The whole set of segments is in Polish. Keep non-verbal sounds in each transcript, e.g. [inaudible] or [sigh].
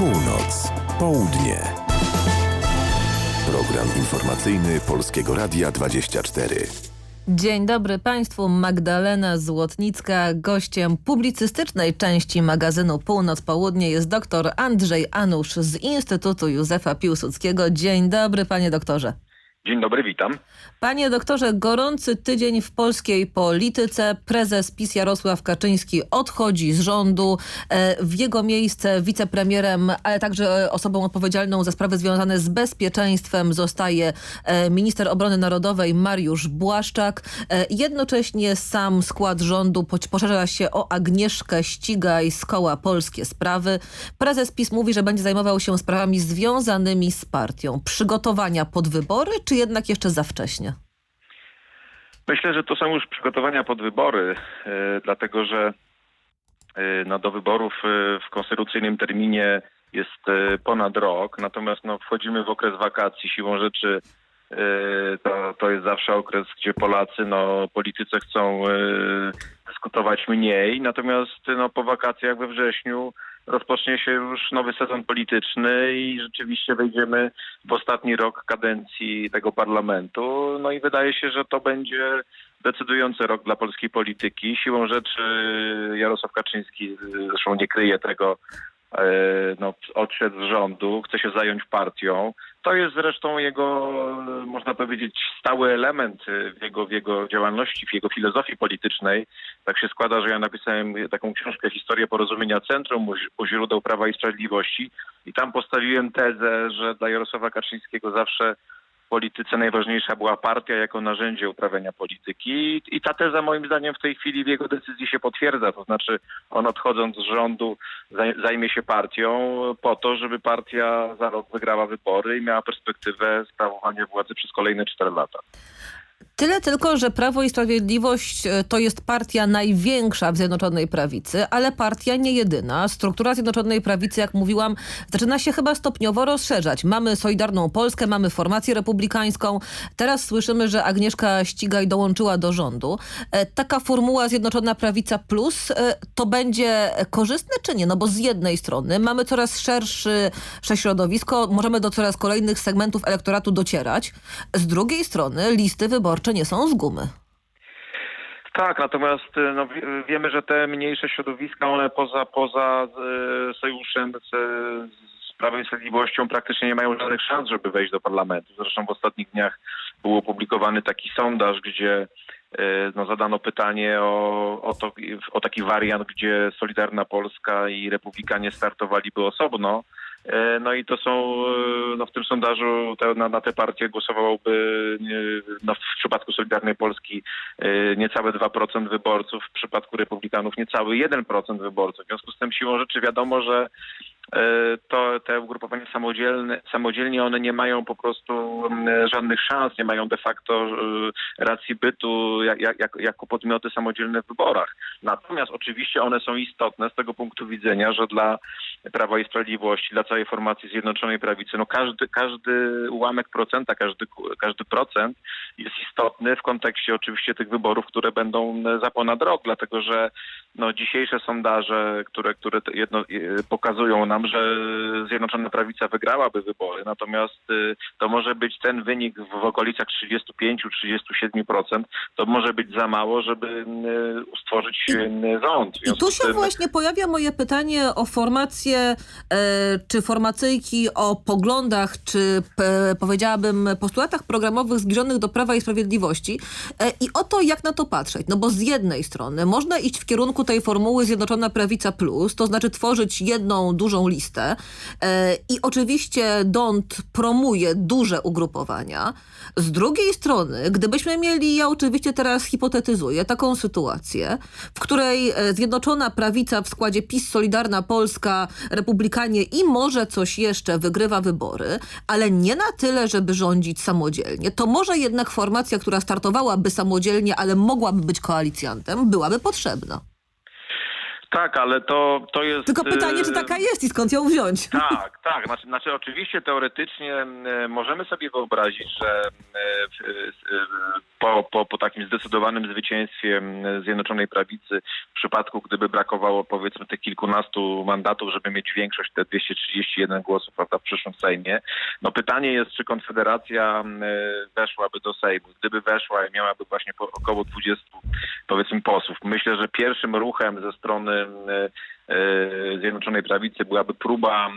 Północ, południe. Program informacyjny Polskiego Radia 24. Dzień dobry Państwu, Magdalena Złotnicka. Gościem publicystycznej części magazynu Północ-Południe jest dr Andrzej Anusz z Instytutu Józefa Piłsudskiego. Dzień dobry Panie doktorze. Dzień dobry, witam. Panie doktorze, gorący tydzień w polskiej polityce. Prezes PiS Jarosław Kaczyński odchodzi z rządu. E, W jego miejsce wicepremierem, ale także osobą odpowiedzialną za sprawy związane z bezpieczeństwem zostaje e, minister obrony narodowej Mariusz Błaszczak. E, Jednocześnie sam skład rządu poszerza się o Agnieszkę Ścigaj z koła Polskie Sprawy. Prezes PiS mówi, że będzie zajmował się sprawami związanymi z partią. Przygotowania pod wybory, czy jednak jeszcze za wcześnie? Myślę, że to są już przygotowania pod wybory, e, dlatego że e, no, do wyborów e, w konstytucyjnym terminie jest ponad rok, natomiast no, wchodzimy w okres wakacji. Siłą rzeczy to, to jest zawsze okres, gdzie Polacy, no, politycy chcą dyskutować mniej, natomiast no, po wakacjach we wrześniu rozpocznie się już nowy sezon polityczny i rzeczywiście wejdziemy w ostatni rok kadencji tego parlamentu. No i wydaje się, że to będzie decydujący rok dla polskiej polityki. Siłą rzeczy Jarosław Kaczyński zresztą nie kryje tego, no, odszedł z rządu, chce się zająć partią. To jest zresztą jego, e, można powiedzieć, stały element e, w jego, w jego działalności, w jego filozofii politycznej. Tak się składa, że ja napisałem taką książkę Historia Porozumienia Centrum u- źródeł Prawa i Sprawiedliwości i tam postawiłem tezę, że dla Jarosława Kaczyńskiego zawsze polityce najważniejsza była partia jako narzędzie uprawiania polityki I- ta teza moim zdaniem w tej chwili w jego decyzji się potwierdza. To znaczy on odchodząc z rządu zaj- zajmie się partią po to, żeby partia za rok wygrała wybory i miała perspektywę sprawowania władzy przez kolejne 4 lata. Tyle tylko, że Prawo i Sprawiedliwość e, to jest partia największa w Zjednoczonej Prawicy, ale partia nie jedyna. Struktura Zjednoczonej Prawicy, jak mówiłam, zaczyna się chyba stopniowo rozszerzać. Mamy Solidarną Polskę, mamy formację republikańską. Teraz słyszymy, że Agnieszka Ścigaj dołączyła do rządu. E, Taka formuła Zjednoczona Prawica Plus e, to będzie korzystne czy nie? No bo z jednej strony mamy coraz szersze środowisko, możemy do coraz kolejnych segmentów elektoratu docierać. Z drugiej strony listy wyborcze nie są z gumy. Tak, natomiast y, no, wie- wiemy, że te mniejsze środowiska, one poza, poza e, sojuszem z, z Prawem i Sprawiedliwością praktycznie nie mają żadnych szans, żeby wejść do parlamentu. Zresztą w ostatnich dniach był opublikowany taki sondaż, gdzie e, no, zadano pytanie o, o, to, o taki wariant, gdzie Solidarna Polska i Republikanie startowaliby osobno. E, No i to są, e, no w tym sondażu te, na, na te partie głosowałoby no w przypadku Solidarnej Polski e, niecałe 2% wyborców, w przypadku Republikanów niecały 1% wyborców. W związku z tym siłą rzeczy wiadomo, że to te ugrupowania samodzielne, samodzielnie one nie mają po prostu mm, żadnych szans, nie mają de facto e, racji bytu jak, jak, jak, jako podmioty samodzielne w wyborach. Natomiast oczywiście one są istotne z tego punktu widzenia, że dla Prawa i Sprawiedliwości, dla całej formacji Zjednoczonej Prawicy, no każdy, każdy ułamek procenta, każdy, każdy procent jest istotny w kontekście oczywiście tych wyborów, które będą za ponad rok, dlatego że no, dzisiejsze sondaże, które, które jedno, e, pokazują nam, że Zjednoczona Prawica wygrałaby wybory, natomiast y, to może być ten wynik w okolicach 35-37%, to może być za mało, żeby y, stworzyć y, rząd. I tu się tym- właśnie pojawia moje pytanie o formację, e, czy formacyjki, o poglądach, czy powiedziałabym postulatach programowych zbliżonych do Prawa i Sprawiedliwości e, i o to, jak na to patrzeć. No bo z jednej strony można iść w kierunku tej formuły Zjednoczona Prawica Plus, to znaczy tworzyć jedną dużą listę e, i oczywiście DONT promuje duże ugrupowania. Z drugiej strony, gdybyśmy mieli, ja oczywiście teraz hipotetyzuję, taką sytuację, w której e, Zjednoczona Prawica w składzie PiS, Solidarna Polska, Republikanie i może coś jeszcze wygrywa wybory, ale nie na tyle, żeby rządzić samodzielnie, to może jednak formacja, która startowałaby samodzielnie, ale mogłaby być koalicjantem, byłaby potrzebna. Tak, ale to, to jest... Tylko pytanie, czy e, taka jest i skąd ją wziąć? [laughs] Tak, tak. Znaczy, znaczy oczywiście teoretycznie e, możemy sobie wyobrazić, że e, po, po, po takim zdecydowanym zwycięstwie Zjednoczonej Prawicy, w przypadku gdyby brakowało powiedzmy tych kilkunastu mandatów, żeby mieć większość, te 231 głosów prawda, w przyszłym Sejmie, no pytanie jest, czy Konfederacja weszłaby do Sejmu. Gdyby weszła i miałaby właśnie około 20 powiedzmy posłów. Myślę, że pierwszym ruchem ze strony Zjednoczonej Prawicy byłaby próba e,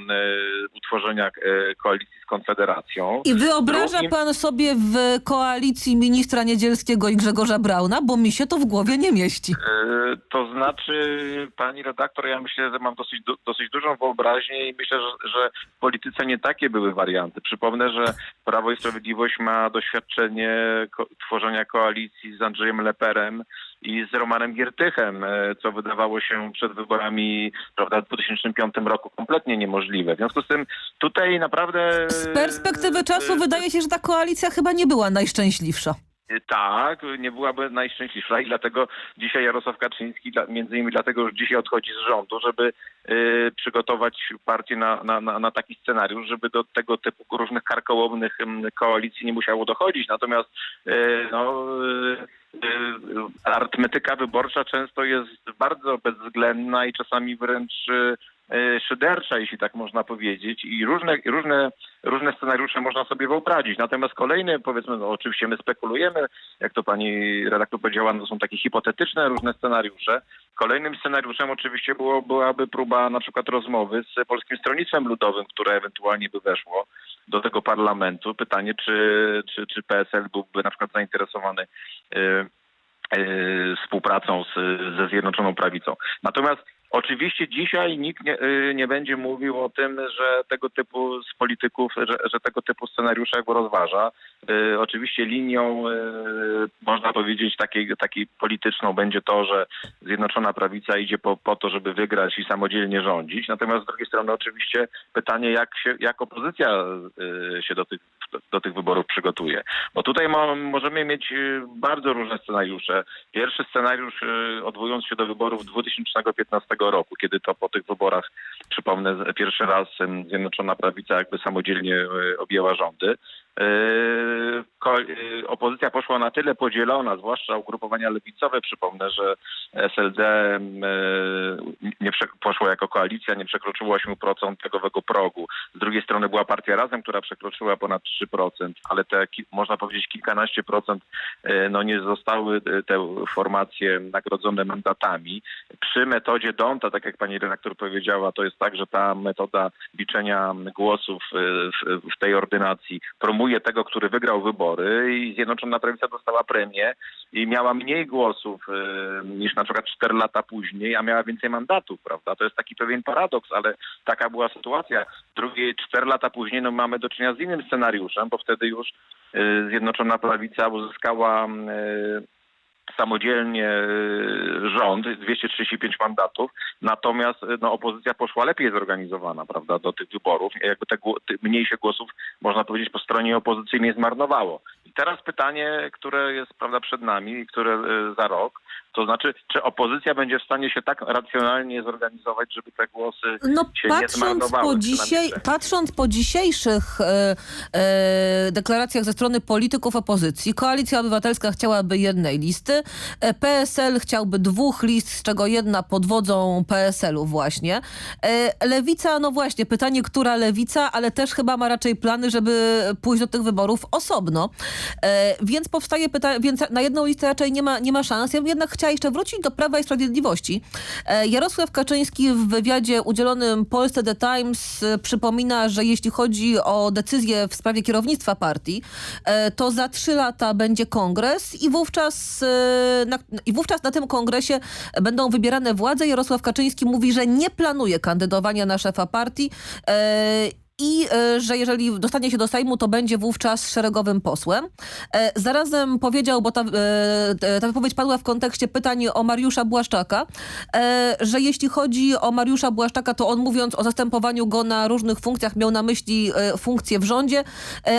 utworzenia e, koalicji z Konfederacją. I wyobraża Drugim- pan sobie w koalicji ministra Niedzielskiego i Grzegorza Brauna? Bo mi się to w głowie nie mieści. E, To znaczy, pani redaktor, ja myślę, że mam dosyć, dosyć dużą wyobraźnię i myślę, że, że w polityce nie takie były warianty. Przypomnę, że Prawo i Sprawiedliwość ma doświadczenie ko- tworzenia koalicji z Andrzejem Leperem i z Romanem Giertychem, e, co wydawało się przed wyborami prawda, w 2005 roku kompletnie niemożliwe. W związku z tym tutaj naprawdę... Z perspektywy czasu e, wydaje się, że ta koalicja chyba nie była najszczęśliwsza. Tak, nie byłaby najszczęśliwsza i dlatego dzisiaj Jarosław Kaczyński, między innymi dlatego już dzisiaj odchodzi z rządu, żeby y, przygotować partię na, na, na, taki scenariusz, żeby do tego typu różnych karkołomnych ym, koalicji nie musiało dochodzić. Natomiast y, no, y, y, arytmetyka wyborcza często jest bardzo bezwzględna i czasami wręcz y, y, szydercza, jeśli tak można powiedzieć. I różne, różne, różne scenariusze można sobie wyobrazić. Natomiast kolejny, powiedzmy, no oczywiście my spekulujemy, jak to pani redaktor powiedziała, no są takie hipotetyczne różne scenariusze. Kolejnym scenariuszem oczywiście było, byłaby próba na przykład rozmowy z Polskim Stronnictwem Ludowym, które ewentualnie by weszło do tego parlamentu. Pytanie, czy, czy, czy PSL byłby na przykład zainteresowany y, y, współpracą z, ze Zjednoczoną Prawicą. Natomiast oczywiście dzisiaj nikt nie, y, nie będzie mówił o tym, że tego typu z polityków, że, że tego typu scenariusze jakby rozważa. Y, Oczywiście linią, y, można powiedzieć, takiej, takiej polityczną będzie to, że Zjednoczona Prawica idzie po, po to, żeby wygrać i samodzielnie rządzić. Natomiast z drugiej strony oczywiście pytanie, jak, się, jak opozycja się do tych, do tych wyborów przygotuje. Bo tutaj mo, możemy mieć bardzo różne scenariusze. Pierwszy scenariusz, odwołując się do wyborów 2015 roku, kiedy to po tych wyborach, przypomnę, pierwszy raz Zjednoczona Prawica jakby samodzielnie y, objęła rządy. Ko- yy, opozycja poszła na tyle podzielona, zwłaszcza ugrupowania lewicowe. Przypomnę, że SLD yy, nie poszło jako koalicja, nie przekroczyło 8% tegowego progu. Z drugiej strony była partia Razem, która przekroczyła ponad 3%, ale te, można powiedzieć, kilkanaście procent no nie zostały te formacje nagrodzone mandatami. Przy metodzie Donta, tak jak pani redaktor powiedziała, to jest tak, że ta metoda liczenia głosów w tej ordynacji promuje tego, który wygrał wybory i Zjednoczona Prawica dostała premię i miała mniej głosów yy, niż na przykład 4 lata później, a miała więcej mandatów, prawda? To jest taki pewien paradoks, ale taka była sytuacja. Drugie 4 lata później no, mamy do czynienia z innym scenariuszem, bo wtedy już yy, Zjednoczona Prawica uzyskała yy, samodzielnie y, rząd, 235 mandatów, natomiast y, no, opozycja poszła lepiej zorganizowana, prawda, do tych wyborów. Jakby te, te mniejsze głosów, można powiedzieć, po stronie opozycyjnej zmarnowało. I teraz pytanie, które jest, prawda, przed nami i które y, za rok, to znaczy, czy opozycja będzie w stanie się tak racjonalnie zorganizować, żeby te głosy No się nie patrząc zmarnowały? po, dzisiaj, patrząc po dzisiejszych e, e, deklaracjach ze strony polityków opozycji, Koalicja Obywatelska chciałaby jednej listy, e, PSL chciałby dwóch list, z czego jedna pod wodzą PSL-u właśnie. E, lewica, no właśnie, pytanie, która lewica, ale też chyba ma raczej plany, żeby pójść do tych wyborów osobno. E, więc powstaje pytanie, więc na jedną listę raczej nie ma, nie ma szans. Ja bym jednak chciała jeszcze wrócić do Prawa i Sprawiedliwości. E, Jarosław Kaczyński w wywiadzie udzielonym Polsce The Times e, przypomina, że jeśli chodzi o decyzję w sprawie kierownictwa partii, e, to za trzy lata będzie kongres i wówczas, na, i wówczas na tym kongresie będą wybierane władze. Jarosław Kaczyński mówi, że nie planuje kandydowania na szefa partii. I e, że jeżeli dostanie się do Sejmu, to będzie wówczas szeregowym posłem. E, Zarazem powiedział, bo ta, e, ta wypowiedź padła w kontekście pytań o Mariusza Błaszczaka, że jeśli chodzi o Mariusza Błaszczaka, to on mówiąc o zastępowaniu go na różnych funkcjach miał na myśli funkcję w rządzie,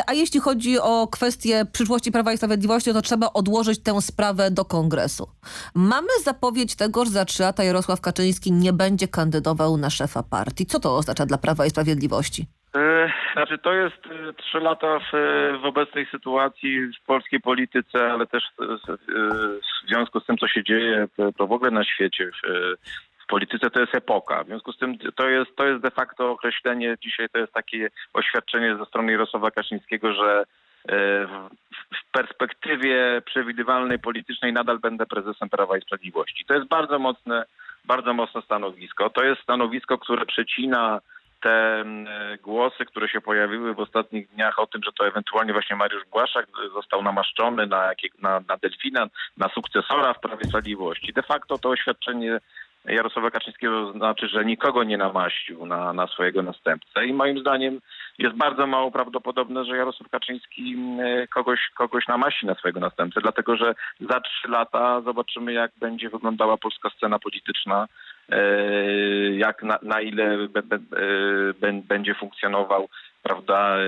a jeśli chodzi o kwestię przyszłości Prawa i Sprawiedliwości, to trzeba odłożyć tę sprawę do kongresu. Mamy zapowiedź tego, że za trzy lata Jarosław Kaczyński nie będzie kandydował na szefa partii. Co to oznacza dla Prawa i Sprawiedliwości? E, Znaczy to jest e, trzy lata w, e, w obecnej sytuacji w polskiej polityce, ale też w, związku z tym, co się dzieje to, w ogóle na świecie. W, polityce to jest epoka. W związku z tym to jest, to jest de facto określenie, dzisiaj to jest takie oświadczenie ze strony Jarosława Kaczyńskiego, że w perspektywie przewidywalnej politycznej nadal będę prezesem Prawa i Sprawiedliwości. To jest bardzo mocne, bardzo mocne stanowisko. To jest stanowisko, które przecina te głosy, które się pojawiły w ostatnich dniach o tym, że to ewentualnie właśnie Mariusz Błaszczak został namaszczony na, na, na delfina, na sukcesora w Prawie Sprawiedliwości. De facto to oświadczenie Jarosława Kaczyńskiego znaczy, że nikogo nie namaścił na, na swojego następcę i moim zdaniem jest bardzo mało prawdopodobne, że Jarosław Kaczyński kogoś, kogoś namaści na swojego następcę, dlatego że za trzy lata zobaczymy, jak będzie wyglądała polska scena polityczna, jak na, na ile be, be, e, bę- będzie funkcjonował prawda, e,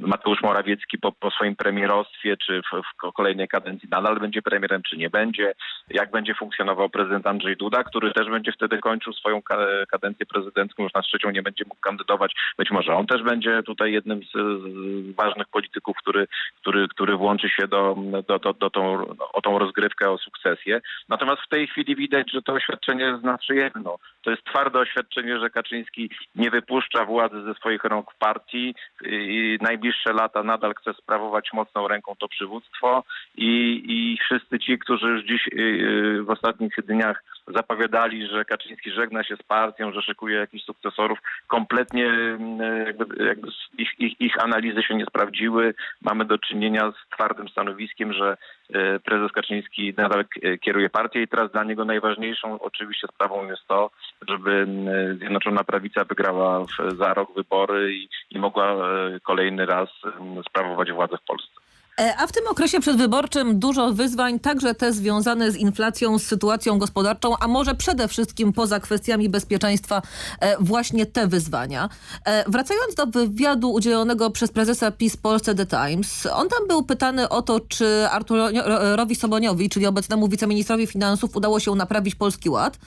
Mateusz Morawiecki po, po swoim premierostwie, czy w, w kolejnej kadencji nadal będzie premierem, czy nie będzie, jak będzie funkcjonował prezydent Andrzej Duda, który też będzie wtedy kończył swoją ka- kadencję prezydencką, już na trzecią nie będzie mógł kandydować. Być może on też będzie tutaj jednym z, z ważnych polityków, który, który, który włączy się do, do, do, do tą, o tą rozgrywkę o sukcesję. Natomiast w tej chwili widać, że to oświadczenie znaczy jedno. To jest twarde oświadczenie, że Kaczyński nie wypuszcza władzy ze swoich rąk w partii i najbliższe lata nadal chce sprawować mocną ręką to przywództwo i, i wszyscy ci, którzy już dziś yy, w ostatnich dniach zapowiadali, że Kaczyński żegna się z partią, że szykuje jakichś sukcesorów, kompletnie yy, jakby, jakby ich, ich, ich analizy się nie sprawdziły. Mamy do czynienia z twardym stanowiskiem, że yy, prezes Kaczyński nadal k- kieruje partię i teraz dla niego najważniejszą oczywiście sprawą jest to, żeby yy, Zjednoczona Prawica wygrała w, za rok wybory i, i mogła kolejny raz yy, sprawować władzę w Polsce. E, A w tym okresie przedwyborczym dużo wyzwań, także te związane z inflacją, z sytuacją gospodarczą, a może przede wszystkim poza kwestiami bezpieczeństwa e, właśnie te wyzwania. E, Wracając do wywiadu udzielonego przez prezesa PiS Polsce The Times, on tam był pytany o to, czy Arturowi Soboniowi, czyli obecnemu wiceministrowi finansów, udało się naprawić Polski Ład.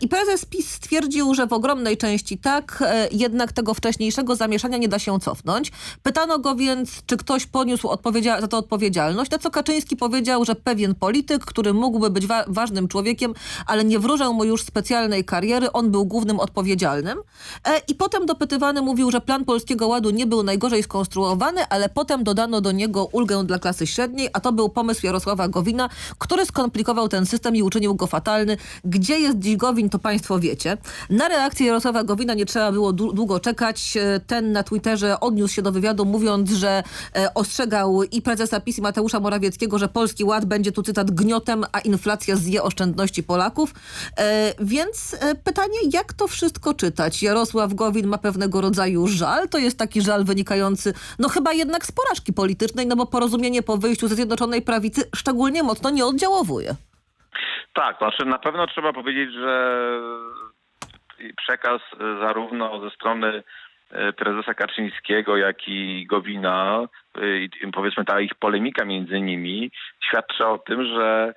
I prezes PiS stwierdził, że w ogromnej części tak, jednak tego wcześniejszego zamieszania nie da się cofnąć. Pytano go więc, czy ktoś poniósł odpowiedzia- za to odpowiedzialność, na co Kaczyński powiedział, że pewien polityk, który mógłby być wa- ważnym człowiekiem, ale nie wróżę mu już specjalnej kariery, on był głównym odpowiedzialnym. E, I potem dopytywany mówił, że plan Polskiego Ładu nie był najgorzej skonstruowany, ale potem dodano do niego ulgę dla klasy średniej, a to był pomysł Jarosława Gowina, który skomplikował ten system i uczynił go fatalny. Gdzie jest dziś Gowin, to państwo wiecie. Na reakcję Jarosława Gowina nie trzeba było dłu- długo czekać. E, Ten na Twitterze odniósł się do wywiadu, mówiąc, że e, ostrzegał i prezesa PiS Mateusza Morawieckiego, że Polski Ład będzie tu cytat gniotem, a inflacja zje oszczędności Polaków. E, Więc e, pytanie, jak to wszystko czytać? Jarosław Gowin ma pewnego rodzaju żal. To jest taki żal wynikający, no chyba jednak z porażki politycznej, no bo porozumienie po wyjściu ze Zjednoczonej Prawicy szczególnie mocno nie oddziałowuje. Tak, znaczy na pewno trzeba powiedzieć, że przekaz e, zarówno ze strony e, prezesa Kaczyńskiego, jak i Gowina, powiedzmy ta ich polemika między nimi, świadczy o tym, że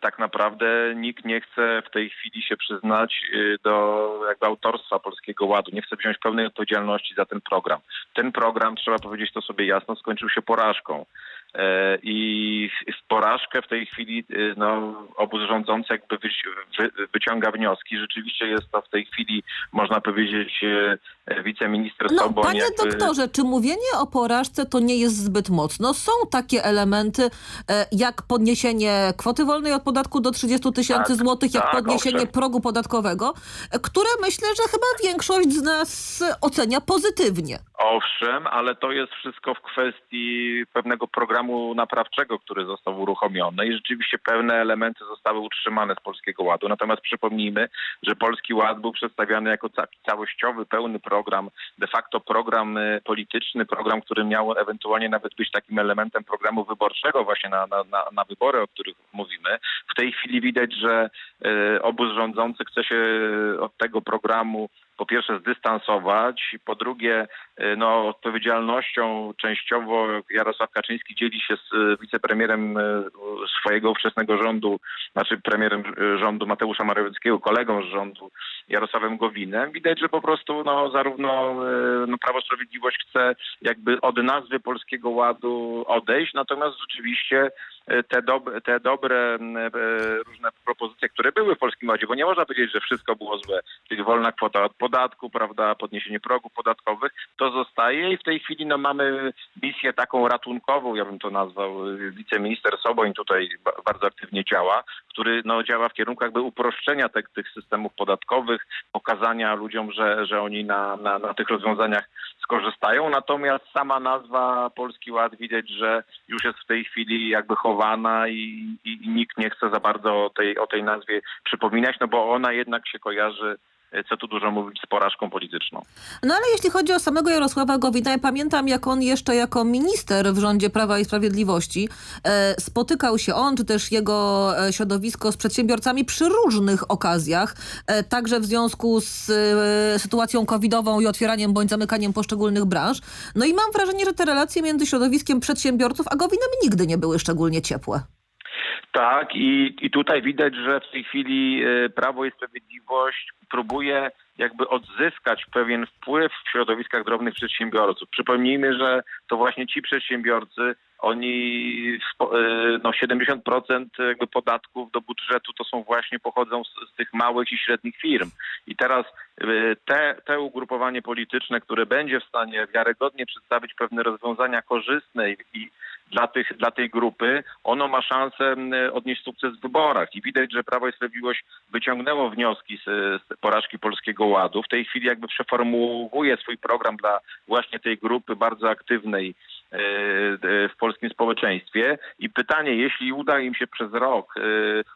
tak naprawdę nikt nie chce w tej chwili się przyznać e, do jakby autorstwa Polskiego Ładu, nie chce wziąć pełnej odpowiedzialności za ten program. Ten program, trzeba powiedzieć to sobie jasno, skończył się porażką. E, I porażkę w tej chwili e, no, obóz rządzący jakby wyci- wy, wyciąga wnioski. Rzeczywiście jest to w tej chwili, można powiedzieć, e, wiceminister No, Soboń. panie jakby- doktorze, czy mówienie o porażce to nie jest zbyt mocno? Są takie elementy, e, jak podniesienie kwoty wolnej od podatku do 30 tysięcy Tak, złotych, jak tak, podniesienie owszem. progu podatkowego, e, które myślę, że chyba większość z nas ocenia pozytywnie. Owszem, ale to jest wszystko w kwestii pewnego programu naprawczego, który został uruchomiony i rzeczywiście pewne elementy zostały utrzymane z Polskiego Ładu. Natomiast przypomnijmy, że Polski Ład był przedstawiany jako ca- całościowy, pełny program program, de facto program y, polityczny, program, który miał ewentualnie nawet być takim elementem programu wyborczego właśnie na, na, na, wybory, o których mówimy. W tej chwili widać, że y, obóz rządzący chce się od tego programu po pierwsze zdystansować, po drugie y, no, odpowiedzialnością częściowo Jarosław Kaczyński dzieli się z y, wicepremierem y, swojego ówczesnego rządu, znaczy premierem rządu Mateusza Morawieckiego, kolegą z rządu Jarosławem Gowinem. Widać, że po prostu no, zarówno no, Prawo Sprawiedliwość chce jakby od nazwy Polskiego Ładu odejść, natomiast rzeczywiście te, dob te dobre y, różne propozycje, które były w Polskim Ładzie, bo nie można powiedzieć, że wszystko było złe, czyli wolna kwota od podatku, prawda, podniesienie progów podatkowych, to zostaje i w tej chwili no, mamy misję taką ratunkową, ja bym to nazwał, wiceminister Soboń tutaj ba- bardzo aktywnie działa, który no, działa w kierunku jakby uproszczenia te, tych systemów podatkowych, pokazania ludziom, że, że oni na, na, na tych rozwiązaniach skorzystają. Natomiast sama nazwa Polski Ład widać, że już jest w tej chwili jakby chowana i, i, i nikt nie chce za bardzo o tej, o tej nazwie przypominać, no bo ona jednak się kojarzy, co tu dużo mówić, z porażką polityczną. No ale jeśli chodzi o samego Jarosława Gowina, ja pamiętam jak on jeszcze jako minister w rządzie Prawa i Sprawiedliwości e, spotykał się on, czy też jego e, środowisko z przedsiębiorcami przy różnych okazjach, e, także w związku z e, sytuacją covidową i otwieraniem bądź zamykaniem poszczególnych branż. No i mam wrażenie, że te relacje między środowiskiem przedsiębiorców a Gowinem nigdy nie były szczególnie ciepłe. Tak, i, i tutaj widać, że w tej chwili e, Prawo i Sprawiedliwość próbuje jakby odzyskać pewien wpływ w środowiskach drobnych przedsiębiorców. Przypomnijmy, że to właśnie ci przedsiębiorcy, oni e, no 70% jakby podatków do budżetu to są właśnie pochodzą z, z tych małych i średnich firm. I teraz e, te, te ugrupowanie polityczne, które będzie w stanie wiarygodnie przedstawić pewne rozwiązania korzystne i, i dla, tych, dla tej grupy, ono ma szansę odnieść sukces w wyborach. I widać, że Prawo i Sprawiedliwość wyciągnęło wnioski z, z porażki Polskiego Ładu. W tej chwili jakby przeformułuje swój program dla właśnie tej grupy bardzo aktywnej w polskim społeczeństwie. I pytanie, jeśli uda im się przez rok e,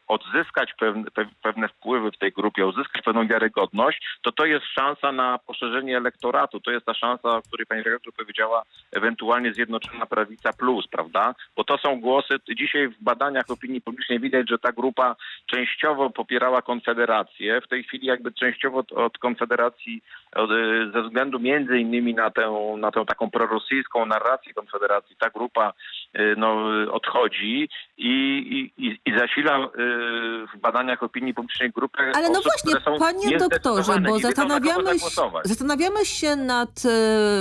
odzyskać pewne, pe- pewne wpływy w tej grupie, uzyskać pewną wiarygodność, to to jest szansa na poszerzenie elektoratu. To jest ta szansa, o której pani redaktor powiedziała, ewentualnie Zjednoczona Prawica Plus, prawda? Bo to są głosy, dzisiaj w badaniach opinii publicznej widać, że ta grupa częściowo popierała Konfederację, w tej chwili jakby częściowo od, Konfederacji ze względu między innymi na tę, na tę taką prorosyjską narrację Konfederacji, ta grupa y, no, y, odchodzi i, i, i- zasila y, w badaniach opinii publicznej grupę Ale no osób, właśnie, które są panie doktorze, bo zastanawiamy się, zastanawiamy się nad e,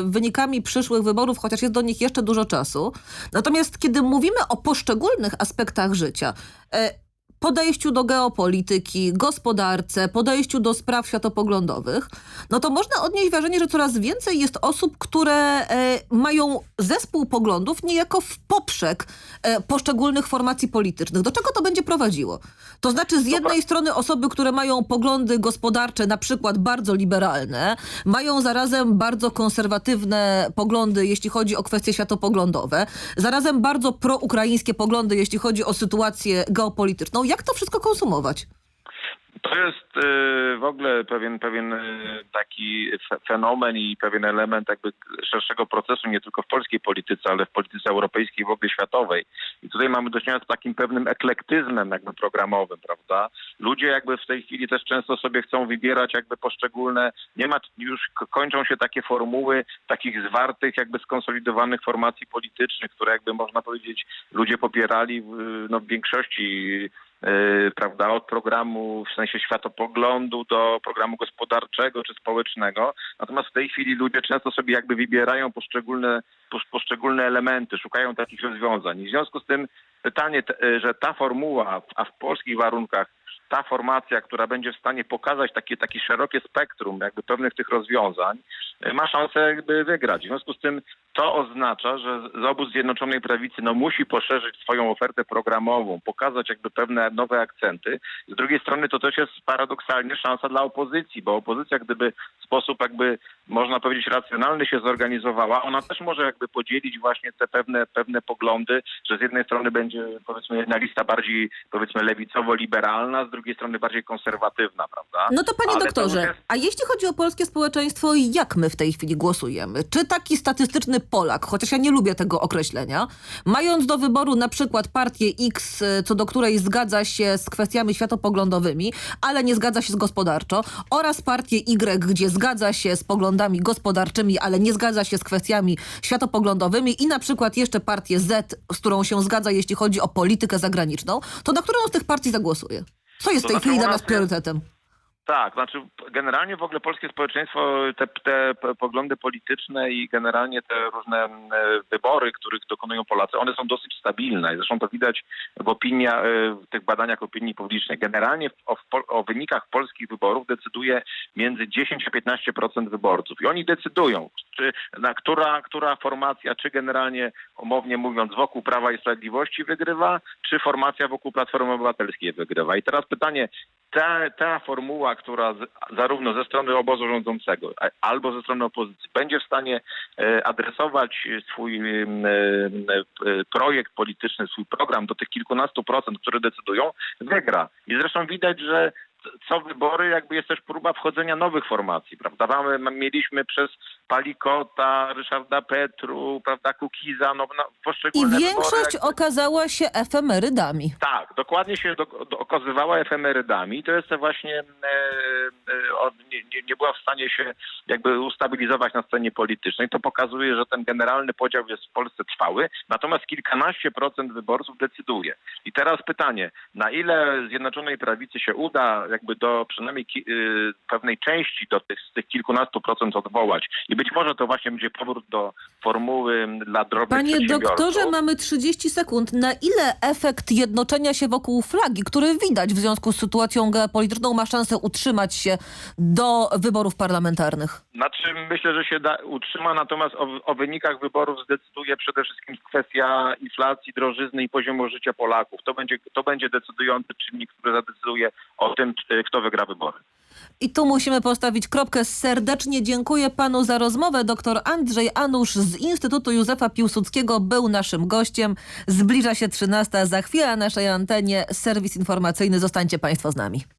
wynikami przyszłych wyborów, chociaż jest do nich jeszcze dużo czasu. Natomiast kiedy mówimy o poszczególnych aspektach życia, podejściu do geopolityki, gospodarce, podejściu do spraw światopoglądowych, no to można odnieść wrażenie, że coraz więcej jest osób, które e, mają zespół poglądów niejako w poprzek e, poszczególnych formacji politycznych. Do czego to będzie prowadziło? To znaczy z jednej strony osoby, które mają poglądy gospodarcze, na przykład bardzo liberalne, mają zarazem bardzo konserwatywne poglądy, jeśli chodzi o kwestie światopoglądowe, zarazem bardzo proukraińskie poglądy, jeśli chodzi o sytuację geopolityczną. Jak to wszystko konsumować? To jest y, w ogóle pewien, pewien y, taki fe- fenomen i pewien element jakby szerszego procesu, nie tylko w polskiej polityce, ale w polityce europejskiej, w ogóle światowej. I tutaj mamy do czynienia z takim pewnym eklektyzmem jakby programowym, prawda? Ludzie jakby w tej chwili też często sobie chcą wybierać jakby poszczególne, nie ma już kończą się takie formuły takich zwartych, jakby skonsolidowanych formacji politycznych, które jakby można powiedzieć ludzie popierali w, no, w większości prawda, od programu w sensie światopoglądu do programu gospodarczego czy społecznego. Natomiast w tej chwili ludzie często sobie jakby wybierają poszczególne, posz- poszczególne elementy, szukają takich rozwiązań. I w związku z tym pytanie, y, że ta formuła, a w polskich warunkach ta formacja, która będzie w stanie pokazać takie, takie szerokie spektrum jakby pewnych tych rozwiązań, y, ma szansę jakby wygrać. W związku z tym to oznacza, że z obóz Zjednoczonej Prawicy no, musi poszerzyć swoją ofertę programową, pokazać jakby pewne nowe akcenty. Z drugiej strony to też jest paradoksalnie szansa dla opozycji, bo opozycja gdyby w sposób jakby można powiedzieć racjonalny się zorganizowała, ona też może jakby podzielić właśnie te pewne, pewne poglądy, że z jednej strony będzie powiedzmy jedna lista bardziej powiedzmy lewicowo-liberalna, z drugiej strony bardziej konserwatywna, prawda? No to panie Ale to doktorze, jest- a jeśli chodzi o polskie społeczeństwo, jak my w tej chwili głosujemy. Czy taki statystyczny Polak, chociaż ja nie lubię tego określenia, mając do wyboru na przykład partię X, co do której zgadza się z kwestiami światopoglądowymi, ale nie zgadza się z gospodarczo, oraz partię Y, gdzie zgadza się z poglądami gospodarczymi, ale nie zgadza się z kwestiami światopoglądowymi i na przykład jeszcze partię Z, z którą się zgadza, jeśli chodzi o politykę zagraniczną, to na którą z tych partii zagłosuje? Co jest w tej chwili dla nas priorytetem? Tak, znaczy generalnie w ogóle polskie społeczeństwo, te, te poglądy polityczne i generalnie te różne e, wybory, których dokonują Polacy, one są dosyć stabilne. Zresztą to widać w opinia, e, w tych badaniach opinii publicznej. Generalnie o, o wynikach polskich wyborów decyduje między 10 a 15% wyborców. I oni decydują, czy na która, która formacja, czy generalnie umownie mówiąc wokół Prawa i Sprawiedliwości wygrywa, czy formacja wokół Platformy Obywatelskiej wygrywa. I teraz pytanie, ta, ta formuła, która zarówno ze strony obozu rządzącego, albo ze strony opozycji będzie w stanie e, adresować swój e, e, projekt polityczny, swój program do tych kilkunastu procent, które decydują, wygra. I zresztą widać, że co wybory jakby jest też próba wchodzenia nowych formacji, prawda? Mamy, mieliśmy przez Palikota, Ryszarda Petru, prawda, Kukiza, no, no I poszczególne wybory większość jakby- okazała się efemerydami. tak, dokładnie się do, do, okazywała efemerydami. To jest właśnie, e, e, od- nie, nie, nie była w stanie się jakby ustabilizować na scenie politycznej. To pokazuje, że ten generalny podział jest w Polsce trwały, natomiast kilkanaście procent wyborców decyduje. I teraz pytanie, na ile Zjednoczonej Prawicy się uda jakby do przynajmniej ki, y, pewnej części do tych, z tych kilkunastu procent odwołać i być może to właśnie będzie powrót do formuły dla drobnych Panie doktorze, mamy 30 sekund. Na ile efekt jednoczenia się wokół flagi, który widać w związku z sytuacją geopolityczną, ma szansę utrzymać się do wyborów parlamentarnych? Znaczy myślę, że się da, utrzyma, natomiast o, o wynikach wyborów zdecyduje przede wszystkim kwestia inflacji, drożyzny i poziomu życia Polaków. To będzie, to będzie decydujący czynnik, który zadecyduje o tym, czy- kto wygra wybory. I tu musimy postawić kropkę. Serdecznie dziękuję panu za rozmowę. Doktor Andrzej Anusz z Instytutu Józefa Piłsudskiego był naszym gościem. Zbliża się 13. Za chwilę na naszej antenie serwis informacyjny. Zostańcie państwo z nami.